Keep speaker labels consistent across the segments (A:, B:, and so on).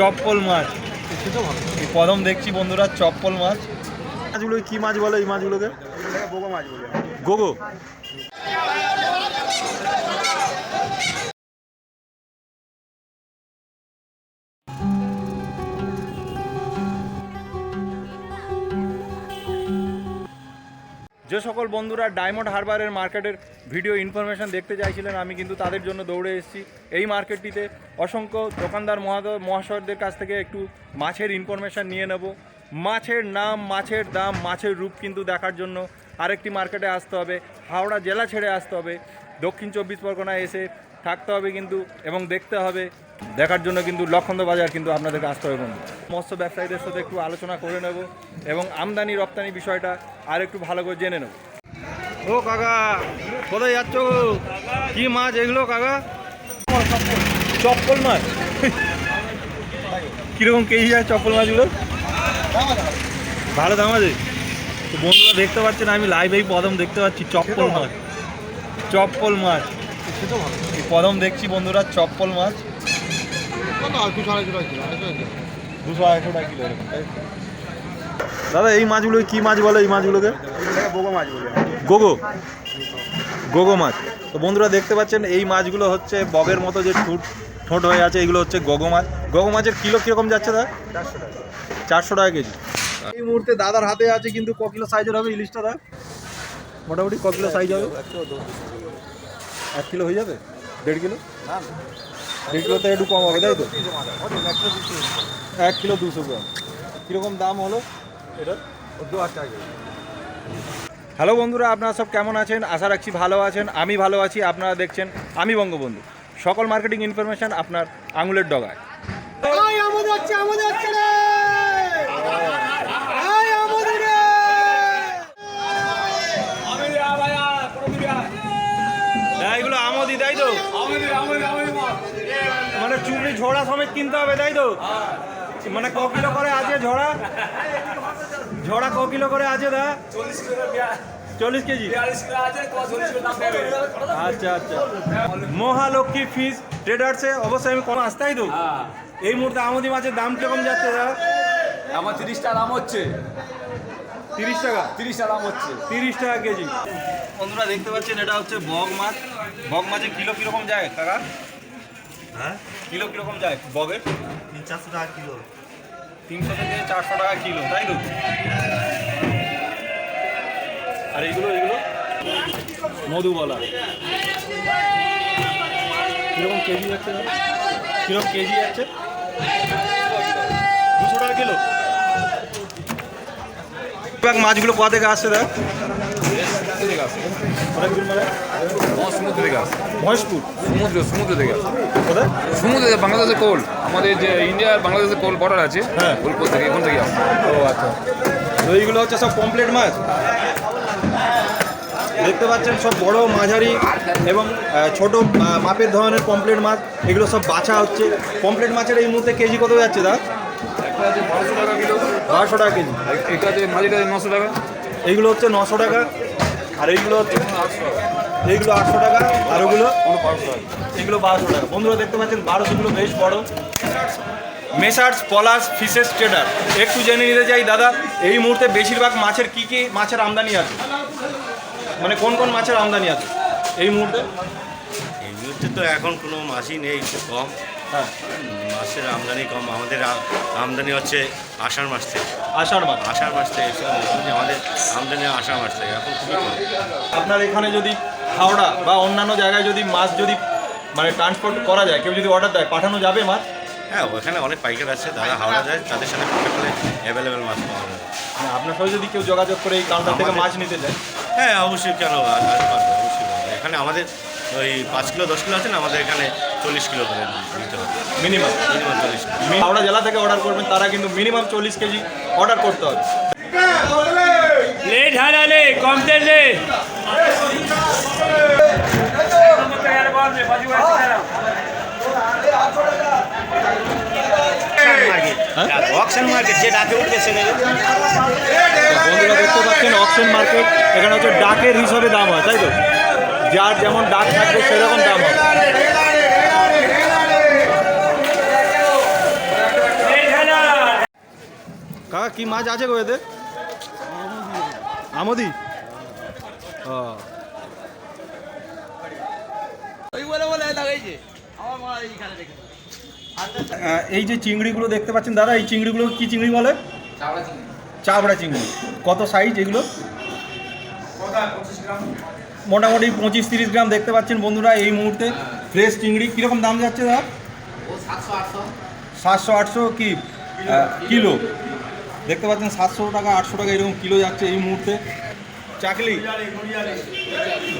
A: চপ্পল মাছ। এই প্রথম দেখছি বন্ধুরা চপ্পল মাছ। মাছগুলো কি মাছ বলে এই মাছগুলোকে?
B: গোগো মাছ বলে।
A: গোগো। যে সকল বন্ধুরা ডায়মন্ড হারবারের মার্কেটের ভিডিও ইনফরমেশন দেখতে চাইছিলেন, আমি কিন্তু তাদের জন্য দৌড়ে এসেছি। এই মার্কেটটিতে অসংখ্য দোকানদার মহাশয়দের কাছ থেকে একটু মাছের ইনফরমেশন নিয়ে নেব। মাছের নাম, মাছের দাম, মাছের রূপ কিন্তু দেখার জন্য আরেকটি মার্কেটে আসতে হবে, হাওড়া জেলা ছেড়ে আসতে হবে। দক্ষিণ চব্বিশ পরগনায় এসে থাকতে হবে কিন্তু এবং দেখতে হবে। দেখার জন্য কিন্তু লক্ষন্দ বাজার কিন্তু আপনাদেরকে আসতে হবে বন্ধু। মৎস্য ব্যবসায়ীদের সাথে একটু আলোচনা করে নেব এবং আমদানি রপ্তানি বিষয়টা আর একটু ভালো করে জেনে নেব। ও কাকা কোথায় যাচ্ছ কি মাছ এগুলো কাকা? চপ্পল মাছ। কীরকম কেজি যায় চপ্পল মাছগুলো? ভালো দাম আছে। বন্ধুরা দেখতে পাচ্ছেন আমি লাইভেই প্রথম দেখতে পাচ্ছি চপ্পল মাছ। চপ্পল মাছ। প্রথম দেখছি বন্ধুরা চপ্পল মাছ।
B: দুশো আড়াইশো টাকা কিলো?
A: দাদা এই মাছগুলো কি মাছ বলে এই মাছগুলোকে?
B: বোগো মাছ বলে
A: গোগো। গোগো মাছ। তো বন্ধুরা দেখতে পাচ্ছেন এই মাছগুলো হচ্ছে বগের মতো যে ঠোঁট ঠোঁট হয়ে আছে এগুলো হচ্ছে গোগো মাছ। গগো মাছের কিলো কীরকম যাচ্ছে দাদা?
B: চারশো টাকা
A: কেজি। এই মুহূর্তে দাদার হাতে আছে কিন্তু ক কিলো সাইজের হবে ইলিশটা দাদা? মোটামুটি ক কিলো সাইজ হবে? এক কিলো হয়ে যাবে? দেড় কিলো? দেড় কিলোতে একটু কম হবে তাই তো? এক কিলো দুশো গ্রাম। কীরকম দাম হলো? এটা
B: দু হাজার কিলো।
A: হ্যালো বন্ধুরা আপনারা সব কেমন আছেন? আশা রাখছি ভালো আছেন। আমি ভালো আছি আপনারা দেখছেন আমি বঙ্গবন্ধু। সকল মার্কেটিং ইনফরমেশন আপনার আঙুলের ডগায়।
B: আমাদের হচ্ছে আমাদের হচ্ছে রে এই আমাদের রে
A: হ্যাঁ এগুলো আমদি তাই তো মানে চুবড়ি ঝোড়া সমেত কিনতে হবে তাই তো? মানে ক কিলো করে আছে ঝোড়া? ঝোড়া ক কিলো করে আছে দা? চল্লিশ কেজি। আচ্ছা আচ্ছা। মহালক্ষ্মী ফিস ট্রেডার্সে অবশ্যই আমি কম আসতাই তো? এই মুহূর্তে আমদি মাছের দাম কীরকম যাচ্ছে দা?
C: আমার তিরিশটা দাম হচ্ছে।
A: তিরিশ টাকা?
C: তিরিশটা দাম হচ্ছে।
A: তিরিশ টাকা কেজি। বন্ধুরা দেখতে পাচ্ছেন এটা হচ্ছে বগ মাছ। বগ মাছে কিলো কীরকম যায় কাকা? হ্যাঁ? কিলো কীরকম যায় বগের
B: তিন চারশো টাকা কিলো।
A: তিনশো থেকে চারশো টাকা কিলো তাই তো? আর এইগুলো এগুলো মধুবলা। কীরকম কেজি যাচ্ছে? কীরকম কেজি যাচ্ছে? দুশো টাকা কিলো। মাছগুলো কোথা থেকে আসছে দাদা অনেক দূর মানে
C: আমার সমুদ্র থেকে আসে
A: মহেশপুর?
C: সমুদ্র সমুদ্র থেকে। আসে
A: কোথায়?
C: সমুদ্র বাংলাদেশের কোল। আমাদের যে ইন্ডিয়া আর বাংলাদেশের কোল বর্ডার আছে
A: হ্যাঁ।
C: কোল থেকে এখান থেকে আসে
A: ও আচ্ছা। তো এইগুলো হচ্ছে সব পমপ্লেট মাছ? দেখতে পাচ্ছেন সব বড় মাঝারি এবং ছোট মাপের ধরনের পমপ্লেট মাছ। এগুলো সব বাছা হচ্ছে। পমপ্লেট মাছের এই মুহূর্তে কেজি কত যাচ্ছে দা
C: বারোশো টাকা
A: কেজি।
C: একটা মাঝিটা নশো টাকা।
A: এইগুলো হচ্ছে নশো টাকা। আর এইগুলো এইগুলো আটশো টাকা, আর ওগুলো এগুলো বারোশো টাকা। বন্ধুরা, দেখতে পাচ্ছেন বারোশোগুলো বেশ বড়। মেসার্স পলাশ ফিশেস ট্রেডার একটু জেনে নিতে চাই, দাদা, এই মুহূর্তে বেশিরভাগ মাছের কি কি মাছের আমদানি আছে? মানে কোন কোন মাছের আমদানি আছে এই মুহূর্তে?
D: এই মুহূর্তে তো এখন কোনো মাছই নেই কম। মাছের আমদানি কম আমাদের আমদানি হচ্ছে আষাঢ় মাস থেকে।
A: আষাঢ় মাস।
D: আষাঢ় মাস থেকে মোটামুটি আমাদের আমদানি আষাঢ় মাস থেকে এখন খুবই কম।
A: আপনার এখানে যদি হাওড়া বা অন্যান্য জায়গায় যদি মাছ যদি মানে ট্রান্সপোর্ট করা যায় কেউ যদি অর্ডার দেয় পাঠানো যাবে মাছ?
D: হ্যাঁ ওখানে অনেক পাইকার আছে তারা হাওড়া যায় তাদের সাথে কন্ট্যাক্ট করলে অ্যাভেলেবেল মাছ পাওয়া যাবে
A: মানে আপনার সাথে যদি কেউ যোগাযোগ করে এই কাউন্টার থেকে মাছ নিতে যায়
D: হ্যাঁ অবশ্যই কেন অবশ্যই। এখানে আমাদের ওই পাঁচ কিলো দশ কিলো আছে না আমাদের এখানে চল্লিশ কিলো করে দিতে হবে।
A: মিনিমাম
D: মিনিমাম চল্লিশ
A: হাওড়া জেলা থেকে অর্ডার করবেন তারা কিন্তু মিনিমাম চল্লিশ কেজি অর্ডার করতে হবে।
E: লেট হারালে কম তেলে
D: অকশন মার্কেট যে ডাকে উঠবে
A: বন্ধুরা দেখতে পাচ্ছেন অকশন মার্কেট এখানে হচ্ছে ডাকের হিসাবে দাম হয় তাই তো? যার যেমন ডাক থাকবে সেরকম দাম কাকা কি মাছ আছে গো এতে আমদি। এই যে চিংড়িগুলো দেখতে পাচ্ছেন দাদা এই চিংড়িগুলো কি চিংড়ি বলে? চাবড়া চিংড়ি। কত সাইজ এগুলো? মোটামুটি পঁচিশ তিরিশ গ্রাম দেখতে পাচ্ছেন বন্ধুরা এই মুহূর্তে। ফ্রেশ চিংড়ি। কীরকম দাম যাচ্ছে দাদা? সাতশো আটশো। কি? কিলো। দেখতে পাচ্ছেন সাতশো টাকা আটশো টাকা এরকম কিলো যাচ্ছে এই মুহূর্তে। চাকলি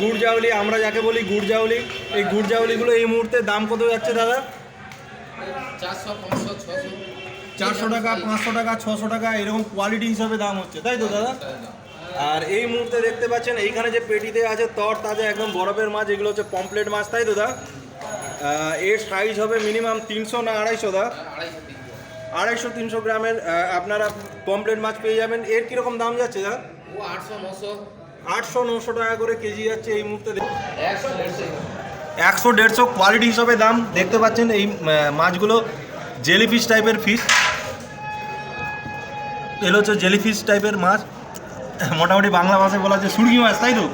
A: গুড় জাউলি আমরা যাকে বলি গুড় জাউলি এই গুড় জাউলিগুলো এই মুহূর্তে দাম কত যাচ্ছে দাদা? চারশো টাকা পাঁচশো টাকা ছশো টাকা এরকম কোয়ালিটি হিসাবে দাম হচ্ছে। তাই তো দাদা? আর এই মুহূর্তে দেখতে পাচ্ছেন এইখানে যে পেটিতে আছে তর তাজা একদম বরফের মাছ এগুলো হচ্ছে পমপ্লেট মাছ তাই তো দা? এর সাইজ হবে মিনিমাম তিনশো না আড়াইশো দা? আড়াইশো তিনশো গ্রামের আপনারা পমপ্লেট মাছ পেয়ে যাবেন। এর কীরকম দাম যাচ্ছে দা? আটশো নশো। টাকা করে কেজি যাচ্ছে এই মুহূর্তে একশো দেড়শো। কোয়ালিটি হিসাবে দাম। দেখতে পাচ্ছেন এই মাছগুলো জেলিফিশ টাইপের ফিশ এগুলো হচ্ছে জেলিফিশ টাইপের মাছ। মোটামুটি বাংলা ভাষায় বলা হচ্ছে সুরগি মাছ তাই তো?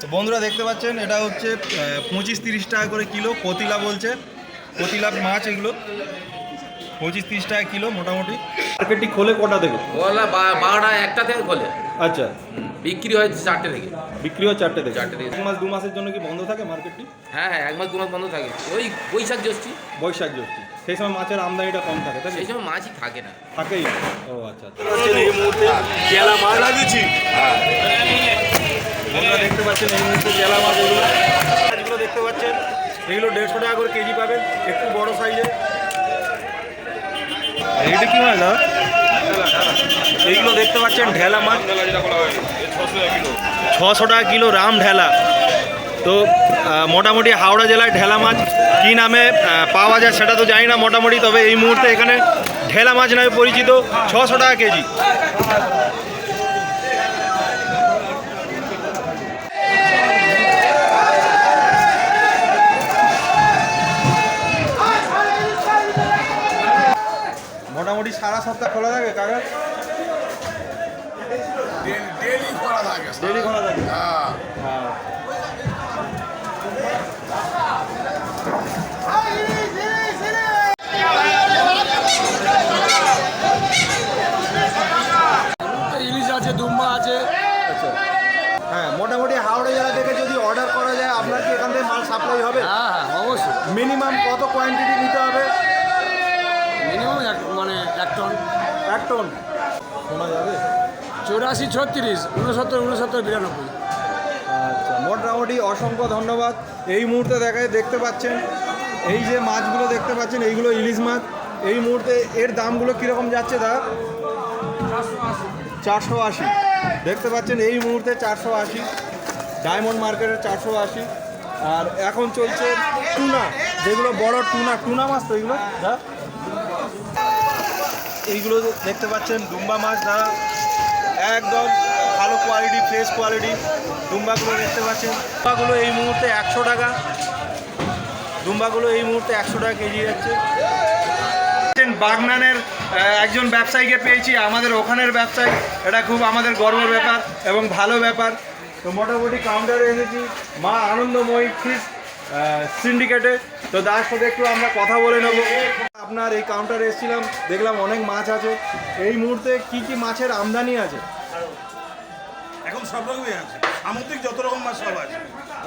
A: তো বন্ধুরা দেখতে পাচ্ছেন এটা হচ্ছে পঁচিশ তিরিশ টাকা করে কিলো কতিলা বলছে। কতিলা মাছ এগুলো। পঁচিশ তিরিশ টাকা কিলো মোটামুটি। মার্কেটটি খোলে কটা থেকে?
C: ওলা বারোটা একটা থেকে খোলে।
A: আচ্ছা।
C: বিক্রি হয় চারটে থেকে।
A: বিক্রি হয় চারটে থেকে?
C: চারটে থেকে।
A: এক মাস দু মাসের জন্য কি বন্ধ থাকে মার্কেটটি?
C: হ্যাঁ হ্যাঁ এক মাস দু মাস বন্ধ থাকে। ওই বৈশাখ জ্যৈষ্ঠী।
A: বৈশাখ জ্যৈষ্ঠী। সেই সময় মাছের আমদানিটা কম থাকে তাই?
C: সেই সময় মাছই থাকে না।
A: থাকেই ও আচ্ছা আচ্ছা। এই মুহূর্তে জেলা মাছ লাগিয়েছি। বন্ধুরা দেখতে পাচ্ছেন এই মুহূর্তে জেলা মাছ এগুলো মাছগুলো দেখতে পাচ্ছেন। এগুলো দেড়শো টাকা করে কেজি পাবেন একটু বড় সাইজে এটা কি মাছ দাদা? দেখতে পাচ্ছেন ঢেলা মাছ। ছশো টাকা কিলো রাম ঢেলা। তো মোটামুটি হাওড়া জেলায় ঢেলা মাছ কী নামে পাওয়া যায় সেটা তো জানি না মোটামুটি, তবে এই মুহূর্তে এখানে ঢেলা মাছ নামে পরিচিত ছশো টাকা কেজি। মোটামুটি সারা সপ্তাহ খোলা থাকে কাকা
F: ডেলি করা থাকে
A: ডেলি খোলা থাকে
F: হ্যাঁ
A: হ্যাঁ।
F: ইলিশ আছে দুম্বা আছে।
A: আচ্ছা। হ্যাঁ মোটামুটি হাওড়া জেলা থেকে যদি অর্ডার করা যায় আপনার কি এখান থেকে মাল সাপ্লাই হবে?
F: হ্যাঁ হ্যাঁ অবশ্যই।
A: মিনিমাম কত কোয়ান্টিটি নিতে হবে?
F: মিনিমাম এক মানে এক টন
A: এক টন শোনা যাবে?
F: চৌরাশি, ছত্রিশ, উনসত্তর উনসত্তর, বিরানব্বই।
A: আচ্ছা মোটামুটি অসংখ্য ধন্যবাদ। এই মুহূর্তে দেখায় দেখতে পাচ্ছেন, এই যে মাছগুলো দেখতে পাচ্ছেন, এইগুলো ইলিশ মাছ। এই মুহূর্তে এর দামগুলো কীরকম যাচ্ছে দা চারশো আশি। দেখতে পাচ্ছেন, এই মুহূর্তে চারশো আশি। ডায়মন্ড মার্কেটের চারশো আশি। আর এখন চলছে টুনা, যেগুলো বড় টুনা। টুনা মাছ তো এইগুলো দা এইগুলো দেখতে পাচ্ছেন, দুম্বা মাছ, দাদা। একদম ভালো কোয়ালিটি ফ্রেশ কোয়ালিটি দুম্বাগুলো দেখতে পাচ্ছেন। দুম্বাগুলো এই মুহূর্তে একশো টাকা। দুম্বাগুলো এই মুহূর্তে একশো টাকা কেজি যাচ্ছে। বাগনানের একজন ব্যবসায়ীকে পেয়েছি, আমাদের ওখানের ব্যবসায়ী। এটা খুব আমাদের গর্বের ব্যাপার এবং ভালো ব্যাপার। তো মোটামুটি কাউন্টারে এসেছি মা আনন্দময়ী ফিস সিন্ডিকেটে তো তার সাথে একটু আমরা কথা বলে নেব। আপনার এই কাউন্টারে এসেছিলাম দেখলাম অনেক মাছ আছে। এই মুহূর্তে কি কি মাছের আমদানি আছে?
G: এখন সব রকমই আছে। সামুদ্রিক যত রকম মাছ সব আছে।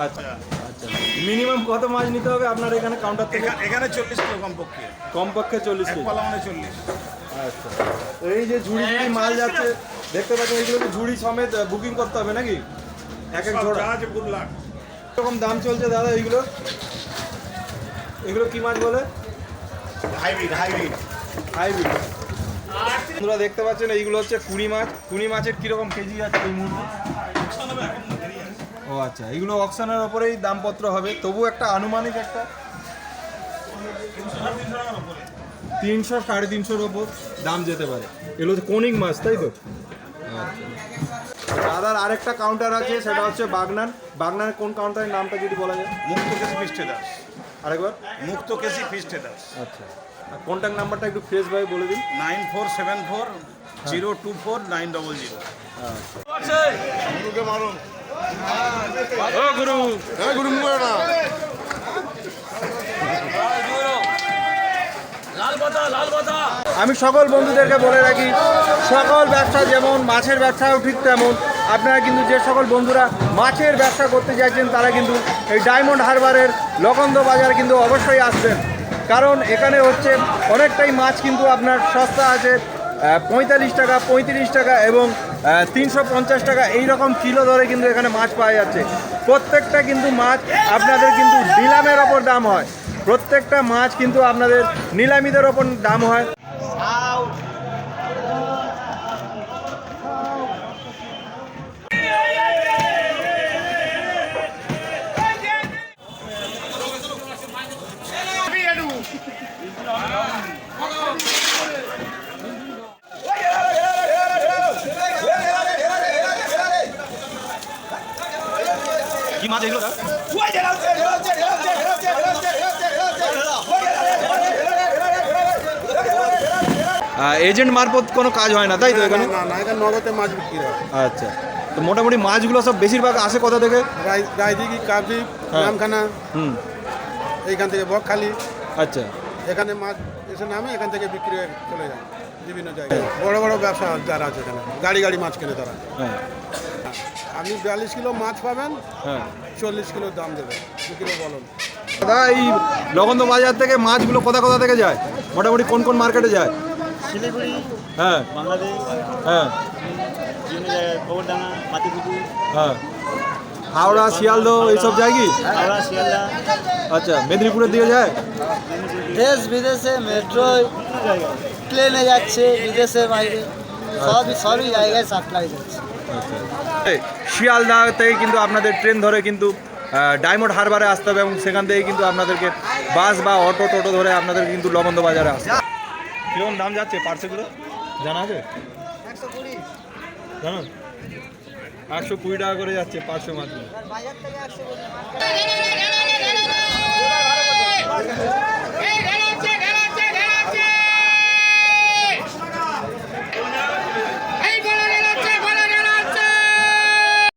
A: আচ্ছা আচ্ছা। মিনিমাম কত মাছ নিতে হবে আপনার এখানে কাউন্টার থেকে?
G: এখানে চল্লিশ কিলো কমপক্ষে।
A: কমপক্ষে চল্লিশ কেজি
G: পালা মানে চল্লিশ।
A: আচ্ছা। তো এই যে ঝুড়ি ঝুড়ি মাল যাচ্ছে দেখতে পাচ্ছেন এইগুলোকে ঝুড়ি সমেত বুকিং করতে হবে নাকি? এক এক ঝোড়া
G: আছে গুড লাখ।
A: এরকম দাম চলছে দাদা এইগুলো? এগুলো কি মাছ বলে?
G: Hybrid hybrid.
A: হাইব্রিড। বন্ধুরা দেখতে পাচ্ছেন এইগুলো হচ্ছে কুড়ি মাছ। কুড়ি মাছের কীরকম কেজি আছে এই মুহূর্তে? ও আচ্ছা এগুলো অকশনের ওপরেই দামপত্র হবে। তবু একটা আনুমানিক একটা। তিনশো সাড়ে তিনশোর ওপর দাম যেতে পারে। এগুলো হচ্ছে কনিক মাছ তাই তো? আচ্ছা। দাদার আরেকটা কাউন্টার আছে সেটা হচ্ছে বাগনান। বাগনানের কোন কাউন্টারের নামটা যদি বলা যায়?
G: মুক্ত কেসি ফিস্টে দাস।
A: আরেকবার।
G: মুক্ত কেসি ফিস্টে দাস
A: আচ্ছা। কন্ট্যাক্ট নাম্বারটা একটু ফ্রেশভাবে বলে দিন।
G: Nine four seven four zero two four nine double zero.
E: ও গুরু।
A: আমি সকল বন্ধুদেরকে বলে রাখি সকল ব্যবসা যেমন মাছের ব্যবসাও ঠিক তেমন। আপনারা কিন্তু যে সকল বন্ধুরা মাছের ব্যবসা করতে চাইছেন তারা কিন্তু এই ডায়মন্ড হারবারের লকন্দ বাজার কিন্তু অবশ্যই আসবেন। কারণ এখানে হচ্ছে অনেকটাই মাছ কিন্তু আপনার সস্তা আছে পঁয়তাল্লিশ টাকা, পঁয়ত্রিশ টাকা এবং তিনশো পঞ্চাশ টাকা এই রকম কিলো ধরে কিন্তু এখানে মাছ পাওয়া যাচ্ছে। প্রত্যেকটা কিন্তু মাছ আপনাদের কিন্তু নিলামের ওপর দাম হয়। প্রত্যেকটা মাছ কিন্তু আপনাদের নিলামিদের ওপর দাম হয়
D: কি মাছ এগুলো
A: এজেন্ট মারফত কোনো কাজ হয় না তাই তো এখানে?
B: না না এখানে নগদে মাছ বিক্রি হয়।
A: আচ্ছা। তো মোটামুটি মাছগুলো সব বেশিরভাগ আসে কোথা থেকে?
B: রায়দিঘি কাবজি
A: হ্যাঁ।
B: নামখানা
A: হুম।
B: এইখান থেকে বকখালি।
A: আচ্ছা।
B: এখানে মাছ এসে নামে এখান থেকে বিক্রি হয়ে চলে যায় বিভিন্ন জায়গায়। বড় বড় ব্যবসা যারা আছে এখানে গাড়ি গাড়ি মাছ কেনে তারা।
A: হ্যাঁ।
B: আপনি বিয়াল্লিশ কিলো মাছ পাবেন
A: হ্যাঁ।
B: চল্লিশ কিলো দাম দেবেন। দু কিলো বলুন।
A: দাদা এই লগন্দ বাজার থেকে মাছগুলো কোথা কোথা থেকে যায়? মোটামুটি কোন কোন মার্কেটে যায়?
H: শিলিগুড়ি
A: হ্যাঁ।
H: বাংলাদেশ
A: হ্যাঁ।
H: বিভিন্ন জায়গায় গোবরডাঙ্গা মাতিপুকুর
A: হ্যাঁ। হাওড়া শিয়ালদহ এইসব যায় কি?
H: হাওড়া শিয়ালদা।
A: আচ্ছা মেদিনীপুরের দিকে যায়?
I: দেশ বিদেশে মেট্রো প্লেনে যাচ্ছে বিদেশের বাইরে। সবই সবই জায়গায় সাপ্লাই যাচ্ছে।
A: এই, শিয়ালদা থেকে কিন্তু আপনাদের ট্রেন ধরে কিন্তু ডায়মন্ড হারবারে আসতে হবে এবং সেখান থেকে কিন্তু আপনাদেরকে বাস বা অটো টোটো ধরে আপনাদের কিন্তু লবন্দ বাজারে আসতে হবে কীরকম দাম যাচ্ছে পার্সেলগুলো জানা আছে জানো একশো কুড়ি টাকা করে যাচ্ছে পাঁচশো মাত্র
I: বাজার থেকে